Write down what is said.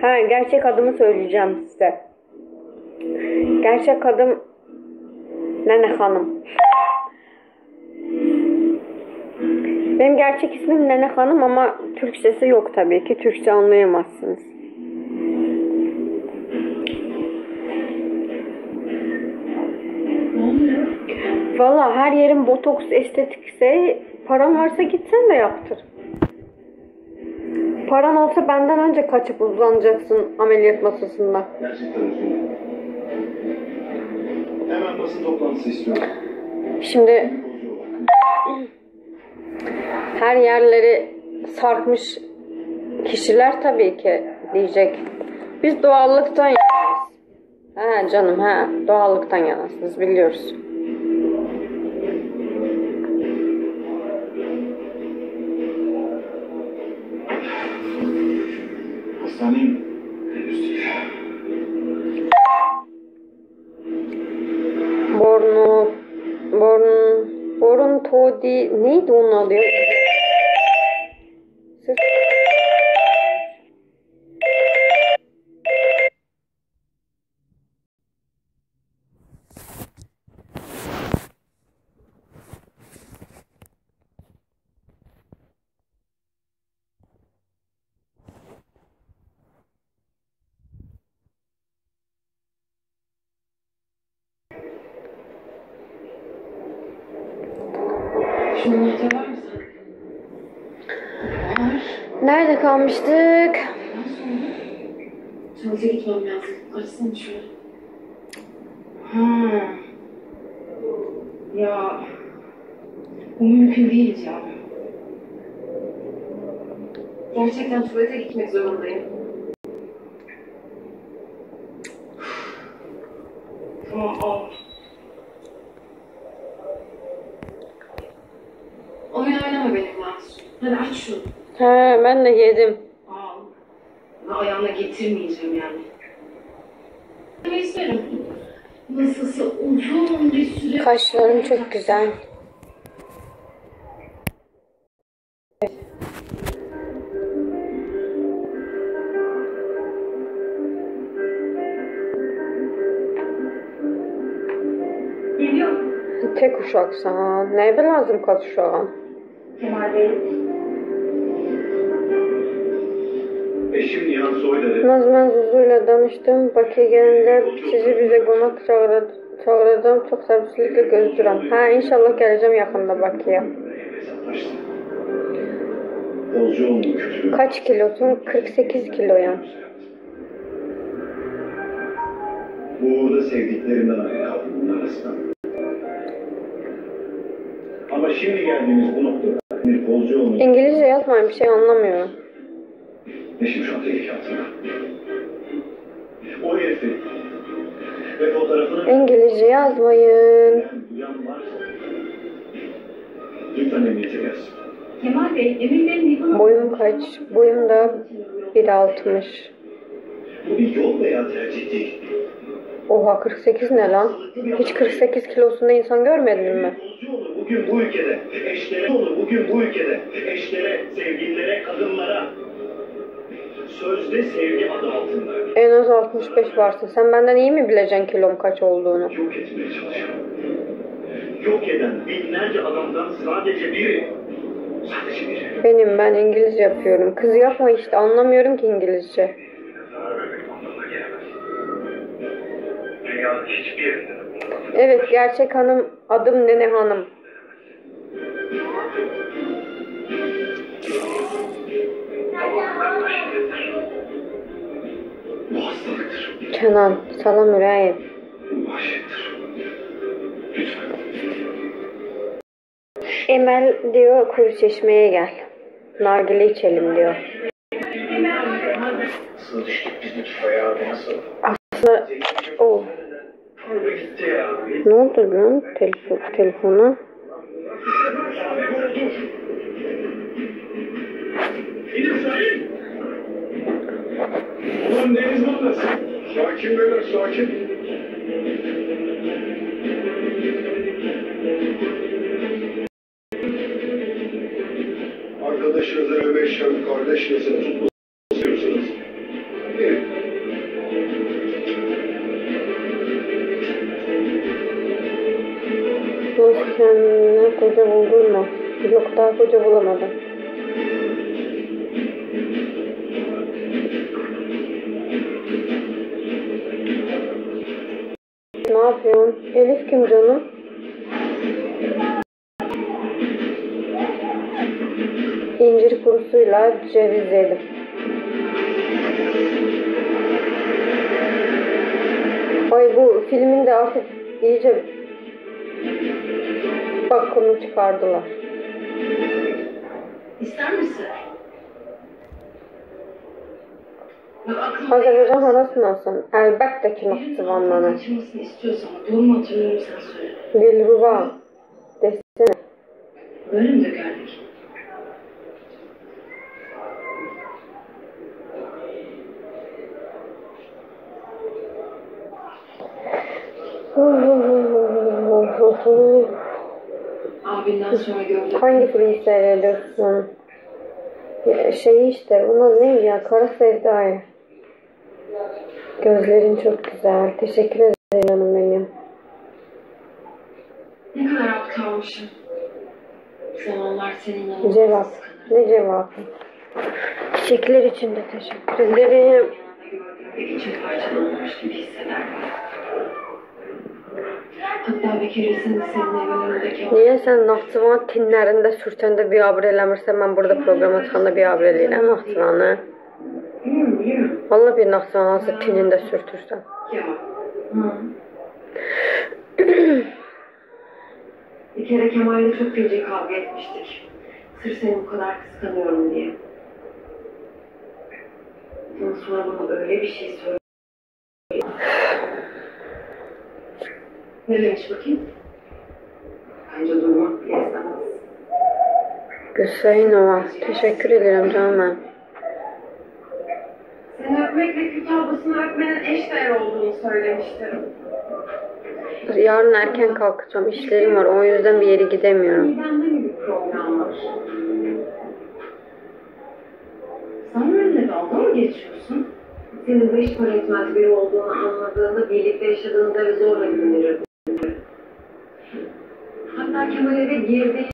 Ha gerçek adımı söyleyeceğim size. Gerçek adım Nene Hanım. Benim gerçek ismim Nene Hanım ama Türkçesi yok tabii ki. Türkçe anlayamazsınız. Valla her yerin botoks estetikse paran varsa gitsen de yaptır. Paran olsa benden önce kaçıp uzanacaksın ameliyat masasında. Gerçekten üzgünüm. Hemen basın toplantısı istiyorum. Şimdi her yerleri sarkmış kişiler tabii ki diyecek. Biz doğallıktan yanayız. He canım he doğallıktan yanasınız biliyoruz. Değil. Bornu, borun, borun todi neydi onun adı ya? Şunu. Nerede kalmıştık? Ha. Ya. Bu değil ya. Gerçekten tuvalete gitmek zorundayım. Tamam al. Oyun oynama benimle Aslı. Hadi aç şunu. He ben de yedim. Al. Ve ayağına getirmeyeceğim yani. Ben isterim. Nasılsa uzun bir süre... Kaşlarım çok güzel. Tek uşaksan. Ne lazım kaç uşağın? Kemal Bey. Eşim Nihan Soydar'ı Nazmen Zuzu'yla danıştım. Bakıya gelince sizi bize konak çağıracağım. Çok sabırsızlıkla gözlürüm. Ha inşallah geleceğim yakında Bakıya. Kaç kilosun? 48 kiloyum. Bu uğurda sevdiklerimden ayrı kaldım bunun arasında. Ama şimdi geldiğimiz bu noktada bir bolcu olmanın İngilizce yazmayın bir şey anlamıyorum. eşim şu an tehlike. O herifi ve fotoğrafını İngilizce yazmayın. lütfen emniyete gelsin. Kemal Bey, yıkılma... Boyum kaç? Boyum da 1.60. Bu bir yol veya tercih değil. Oha 48 ne lan? Hiç 48 kilosunda insan görmedin mi? Bugün bu ülkede. Eşlere olur bugün bu ülkede. Eşlere, sevgililere, kadınlara. Sözde sevgi adı altında. En az 65 varsın. Sen benden iyi mi bileceksin kilom kaç olduğunu? Yok etmeye çalışıyor. Yok eden binlerce adamdan sadece biri. Sadece biri. Benim ben İngilizce yapıyorum. Kız yapma işte anlamıyorum ki İngilizce. Evet gerçek hanım adım Nene Hanım. Kenan salam ürəyim. Bu vahşettir. Lütfen. Emel diyor kuru çeşmeye gel. Nargile içelim diyor. Aslında o ya. ne oldu lan telefon, telefona? İnip sayın. Ulan deniz mandası. Sakin beyler, sakin. Arkadaşınıza öveşen kardeşinize tutmasını istiyorsanız. Evet. Boş kendine koca buldun mu? Yok daha koca bulamadım. Yapıyorsun? Elif kim canım? İncir kurusuyla ceviz yedim. Ay bu filmin de artık iyice bakımı çıkardılar. İster misin? Azərbaycan harasındansın? Əlbəttə ki, Naxçıvandanam. Açmasını istiyorsan doğru mu hatırlıyorum sen söyle. Dilruba desene. Böyle mi dökerdik? Abinden sonra gördüm. Hangi filmi seyrediyorsun? Şey işte, bunun ne ya? Kara Sevda'yı. Gözlerin çok güzel. Teşekkür ederim canım benim. Ne kadar aptalmışım. Zamanlar senin yanında Cevap. Ne cevabı? Çiçekler için de teşekkür ederim. İçim parçalanmış gibi hissederdim. Hatta bir keresinde senin evin önündeki Niyə sən Naxçıvan tinlərində sürtəndə biabır eləmirsən, mən burada proqrama çıxanda biabır eləyirəm Naxçıvanı. Valla bir Naxçıvan hansı tinində sürtürsən. Kemal. Hı. bir kere Kemal'le çok feci kavga etmiştik. Sırf seni bu kadar kıskanıyorum diye. Ondan sonra bana öyle bir şey söyledi. Ne demiş bakayım? Bence duymak bile istemez. Hüseynova, teşekkür ederim canım mən. Öpmekle kül tablosunu öpmenin eş değer olduğunu söylemiştim. Yarın erken kalkacağım, işlerim var. O yüzden bir yere gidemiyorum. Bende mi bir problem var? Sen benimle dalga mı geçiyorsun? Senin beş para etmez biri olduğunu anladığında birlikte yaşadığınız evi zorla gönderirdim. Hatta Kemal eve girdiği